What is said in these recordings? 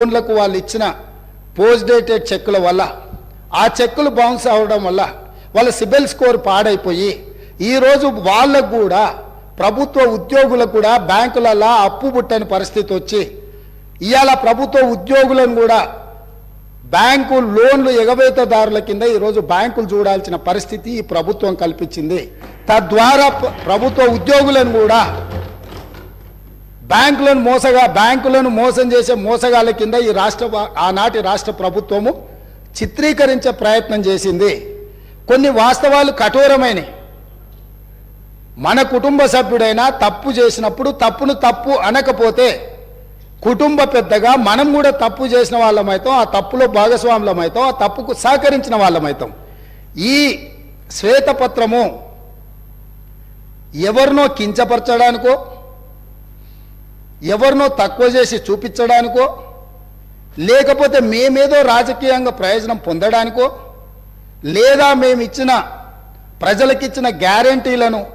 లోన్లకు వాళ్ళు ఇచ్చిన పోస్ట్ డేటెడ్ చెక్కుల వల్ల ఆ చెక్కులు బౌన్స్ అవడం వల్ల వాళ్ళ సిబిల్ స్కోర్ పాడైపోయి ఈరోజు వాళ్ళకు కూడా ప్రభుత్వ ఉద్యోగులకు కూడా బ్యాంకులలో అప్పు పుట్టని పరిస్థితి వచ్చి ఇవాళ ప్రభుత్వ ఉద్యోగులను కూడా బ్యాంకు లోన్లు ఎగవేతదారుల కింద ఈరోజు బ్యాంకులు చూడాల్సిన పరిస్థితి ఈ ప్రభుత్వం కల్పించింది. తద్వారా ప్రభుత్వ ఉద్యోగులను కూడా బ్యాంకులను మోసగా బ్యాంకులను మోసం చేసే మోసగాళ్ళ కింద ఈ రాష్ట్ర ఆనాటి రాష్ట్ర ప్రభుత్వము చిత్రీకరించే ప్రయత్నం చేసింది. కొన్ని వాస్తవాలు కఠోరమైనవి మన కుటుంబ సభ్యుడైనా తప్పు చేసినప్పుడు తప్పును తప్పు అనకపోతే కుటుంబ పెద్దగా మనం కూడా తప్పు చేసిన వాళ్ళమైతాం ఆ తప్పులో భాగస్వాములమైతాం ఆ తప్పుకు సహకరించిన వాళ్ళమైతాం. ఈ శ్వేతపత్రము ఎవరినో కించపరచడానికో ఎవరినో తక్కువ చేసి చూపించడానికో లేకపోతే మేమేదో రాజకీయంగా ప్రయోజనం పొందడానికో లేదా మేము ఇచ్చిన ప్రజలకిచ్చిన గ్యారంటీలను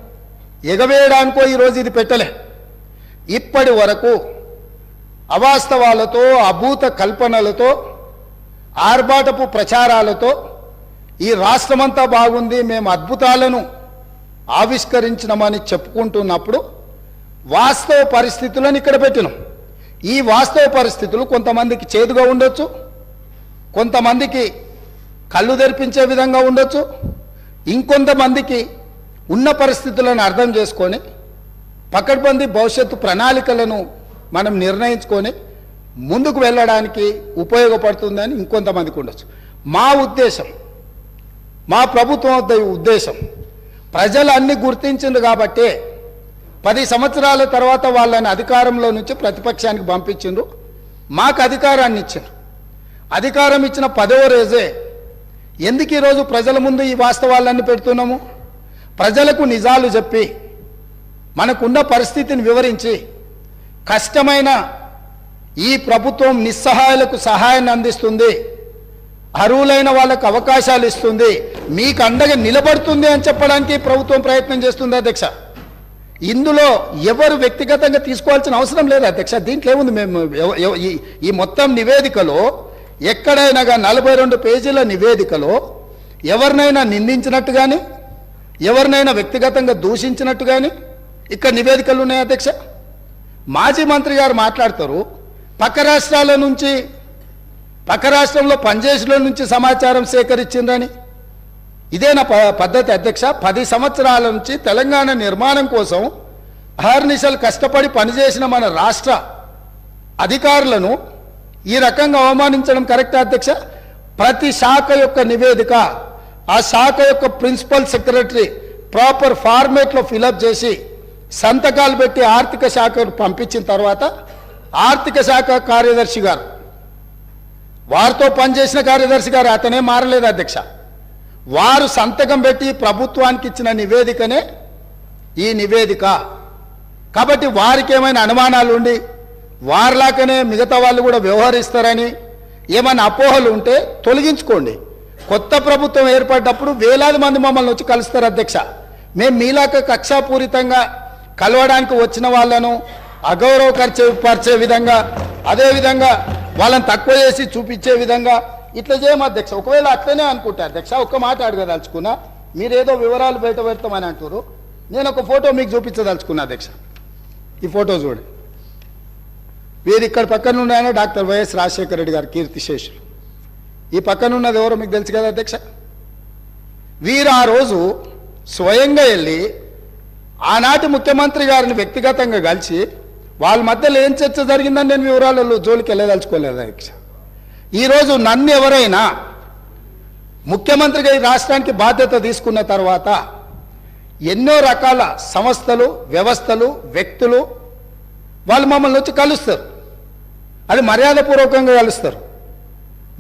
ఎగవేయడానికో ఈరోజు ఇది పెట్టలే. ఇప్పటి వరకు అవాస్తవాలతో అభూత కల్పనలతో ఆర్భాటపు ప్రచారాలతో ఈ రాష్ట్రమంతా బాగుంది మేము అద్భుతాలను ఆవిష్కరించినమని చెప్పుకుంటున్నప్పుడు వాస్తవ పరిస్థితులను ఇక్కడ పెట్టినాం. ఈ వాస్తవ పరిస్థితులు కొంతమందికి చేదుగా ఉండొచ్చు కొంతమందికి కళ్ళు తెరిపించే విధంగా ఉండొచ్చు ఇంకొంతమందికి ఉన్న పరిస్థితులను అర్థం చేసుకొని పకడ్బందీ భవిష్యత్తు ప్రణాళికలను మనం నిర్ణయించుకొని ముందుకు వెళ్ళడానికి ఉపయోగపడుతుందని ఇంకొంతమందికి ఉండొచ్చు. మా ఉద్దేశం మా ప్రభుత్వం ఉద్దేశం ప్రజలు అన్ని గుర్తించింది కాబట్టే పది సంవత్సరాల తర్వాత వాళ్ళని అధికారంలో నుంచి ప్రతిపక్షానికి పంపించిండ్రు. మాకు అధికారాన్ని ఇచ్చారు. అధికారం ఇచ్చిన పదవ రోజే ఎందుకు ఈరోజు ప్రజల ముందు ఈ వాస్తవాలన్నీ పెడుతున్నాము? ప్రజలకు నిజాలు చెప్పి మనకున్న పరిస్థితిని వివరించి కష్టమైన ఈ ప్రభుత్వం నిస్సహాయాలకు సహాయాన్ని అందిస్తుంది అర్హులైన వాళ్ళకు అవకాశాలు ఇస్తుంది మీకు అండగా నిలబడుతుంది అని చెప్పడానికి ప్రభుత్వం ప్రయత్నం చేస్తుంది అధ్యక్ష. ఇందులో ఎవరు వ్యక్తిగతంగా తీసుకోవాల్సిన అవసరం లేదు అధ్యక్ష. దీంట్లో ఏముంది మేము ఈ- ఈ మొత్తం నివేదికలో ఎక్కడైనా నలభై రెండు పేజీల నివేదికలో ఎవరినైనా నిందించినట్టు కానీ ఎవరినైనా వ్యక్తిగతంగా దూషించినట్టు కానీ ఇక్కడ నివేదికలు ఉన్నాయి అధ్యక్ష. మాజీ మంత్రి గారు మాట్లాడతారు పక్క రాష్ట్రాల నుంచి పక్క రాష్ట్రంలో పనిచేసిన నుంచి సమాచారం సేకరించిందని ఇదేనా ప- పద్ధతి అధ్యక్ష. పది సంవత్సరాల నుంచి తెలంగాణ నిర్మాణం కోసం అహర్నిశలు కష్టపడి పనిచేసిన మన రాష్ట్ర అధికారులను ఈ రకంగా అవమానించడం కరెక్ట్ అధ్యక్ష? ప్రతి శాఖ యొక్క నివేదిక ఆ శాఖ యొక్క ప్రిన్సిపల్ సెక్రటరీ ప్రాపర్ ఫార్మేట్లో ఫిలప్ చేసి సంతకాలు పెట్టి ఆర్థిక శాఖకు పంపించిన తర్వాత ఆర్థిక శాఖ కార్యదర్శి గారు వారితో పనిచేసిన కార్యదర్శి గారు అతనే మారలేదు అధ్యక్ష. వారు సంతకం పెట్టి ప్రభుత్వానికి ఇచ్చిన నివేదికనే ఈ నివేదిక. కాబట్టి వారికి ఏమైనా అనుమానాలు ఉండి వారిలాగానే మిగతా వాళ్ళు కూడా వ్యవహరిస్తారని ఏమైనా అపోహలు ఉంటే తొలగించుకోండి. కొత్త ప్రభుత్వం ఏర్పడ్డప్పుడు వేలాది మంది మమ్మల్ని వచ్చి కలుస్తారు అధ్యక్ష. మేము మీలాక కక్షాపూరితంగా కలవడానికి వచ్చిన వాళ్ళను అగౌరవపరిచే పరిచే విధంగా అదేవిధంగా వాళ్ళని తక్కువ చేసి చూపించే విధంగా ఇట్లా చేయము అధ్యక్ష. ఒకవేళ అట్లనే అనుకుంటా అధ్యక్ష ఒక్క మాట అడగదలుచుకున్నా మీరేదో వివరాలు బయట పెడతామని అంటారు నేను ఒక ఫోటో మీకు చూపించదలుచుకున్నా అధ్యక్ష. ఈ ఫోటో చూడండి వీరు ఇక్కడ పక్కన ఉన్నాయన డాక్టర్ వైఎస్ రాజశేఖర రెడ్డి గారు కీర్తిశేషులు ఈ పక్కన ఉన్నది ఎవరో మీకు తెలుసు కదా అధ్యక్ష? వీరు ఆ రోజు స్వయంగా వెళ్ళి ఆనాటి ముఖ్యమంత్రి గారిని వ్యక్తిగతంగా కలిసి వాళ్ళ మధ్యలో ఏం చర్చ జరిగిందని నేను వివరాలలో జోలికి వెళ్ళదలుచుకోలేదు అధ్యక్ష. ఈరోజు నన్ను ఎవరైనా ముఖ్యమంత్రిగా ఈ రాష్ట్రానికి బాధ్యత తీసుకున్న తర్వాత ఎన్నో రకాల సంస్థలు వ్యవస్థలు వ్యక్తులు వాళ్ళు మమ్మల్ని వచ్చి కలుస్తారు. అది మర్యాదపూర్వకంగా కలుస్తారు.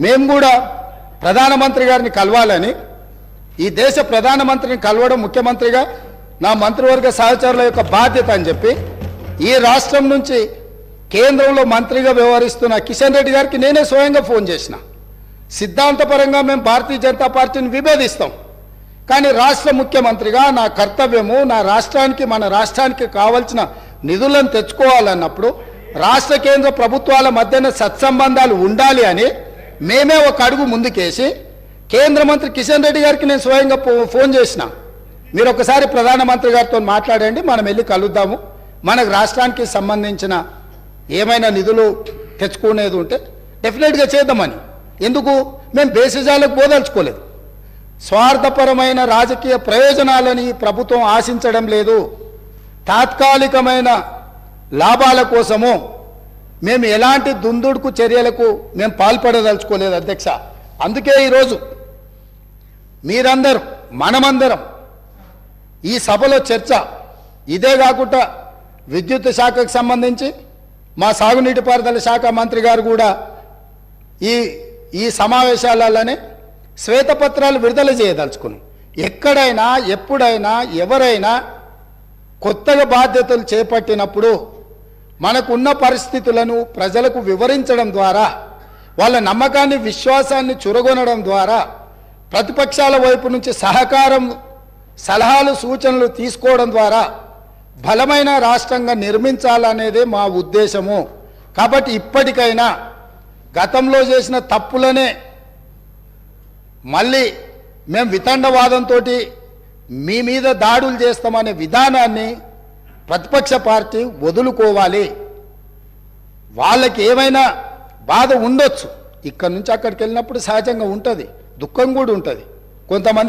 మేము కూడా ప్రధానమంత్రి గారిని కలవాలని ఈ దేశ ప్రధానమంత్రిని కలవడం ముఖ్యమంత్రిగా నా మంత్రివర్గ సహచరుల యొక్క బాధ్యత అని చెప్పి ఈ రాష్ట్రం నుంచి కేంద్రంలో మంత్రిగా వ్యవహరిస్తున్న కిషన్ రెడ్డి గారికి నేనే స్వయంగా ఫోన్ చేసిన. సిద్ధాంతపరంగా మేము భారతీయ జనతా పార్టీని విభేదిస్తాం. కానీ రాష్ట్ర ముఖ్యమంత్రిగా నా కర్తవ్యము నా రాష్ట్రానికి మన రాష్ట్రానికి కావలసిన నిధులను తెచ్చుకోవాలన్నప్పుడు రాష్ట్ర కేంద్ర ప్రభుత్వాల మధ్యన సత్సంబంధాలు ఉండాలి అని మేమే ఒక అడుగు ముందుకేసి కేంద్ర మంత్రి కిషన్ రెడ్డి గారికి నేను స్వయంగా ఫో- ఫోన్ చేసిన. మీరు ఒకసారి ప్రధానమంత్రి గారితో మాట్లాడండి మనం వెళ్ళి కలుద్దాము. మనకు రాష్ట్రానికి సంబంధించిన ఏమైనా నిధులు తెచ్చుకునేది ఉంటే డెఫినెట్గా చేద్దామని. ఎందుకు? మేము బేసిజాలకు పోదలుచుకోలేదు. స్వార్థపరమైన రాజకీయ ప్రయోజనాలని ప్రభుత్వం ఆశించడం లేదు. తాత్కాలికమైన లాభాల కోసము మేము ఎలాంటి దుందుడుకు చర్యలకు మేము పాల్పడదలుచుకోలేదు అధ్యక్ష. అందుకే ఈరోజు మీరందరూ మనమందరం ఈ సభలో చర్చ. ఇదే కాకుండా విద్యుత్ శాఖకు సంబంధించి మా సాగునీటిపారుదల శాఖ మంత్రి గారు కూడా ఈ ఈ సమావేశాలలోనే శ్వేతపత్రాలు విడుదల చేయదలుచుకుని ఎక్కడైనా ఎప్పుడైనా ఎవరైనా కొత్తగా బాధ్యతలు చేపట్టినప్పుడు మనకున్న పరిస్థితులను ప్రజలకు వివరించడం ద్వారా వాళ్ళ నమ్మకాన్ని విశ్వాసాన్ని చురగొనడం ద్వారా ప్రతిపక్షాల వైపు నుంచి సహకారం సలహాలు సూచనలు తీసుకోవడం ద్వారా బలమైన రాష్ట్రంగా నిర్మించాలనేదే మా ఉద్దేశము. కాబట్టి ఇప్పటికైనా గతంలో చేసిన తప్పులనే మళ్ళీ మేము వితండవాదంతో మీ మీద దాడులు చేస్తామనే విధానాన్ని ప్రతిపక్ష పార్టీ వదులుకోవాలి. వాళ్ళకి ఏమైనా బాధ ఉండొచ్చు. ఇక్కడ నుంచి అక్కడికి వెళ్ళినప్పుడు సహజంగా ఉంటుంది. దుఃఖం కూడా ఉంటుంది. కొంతమంది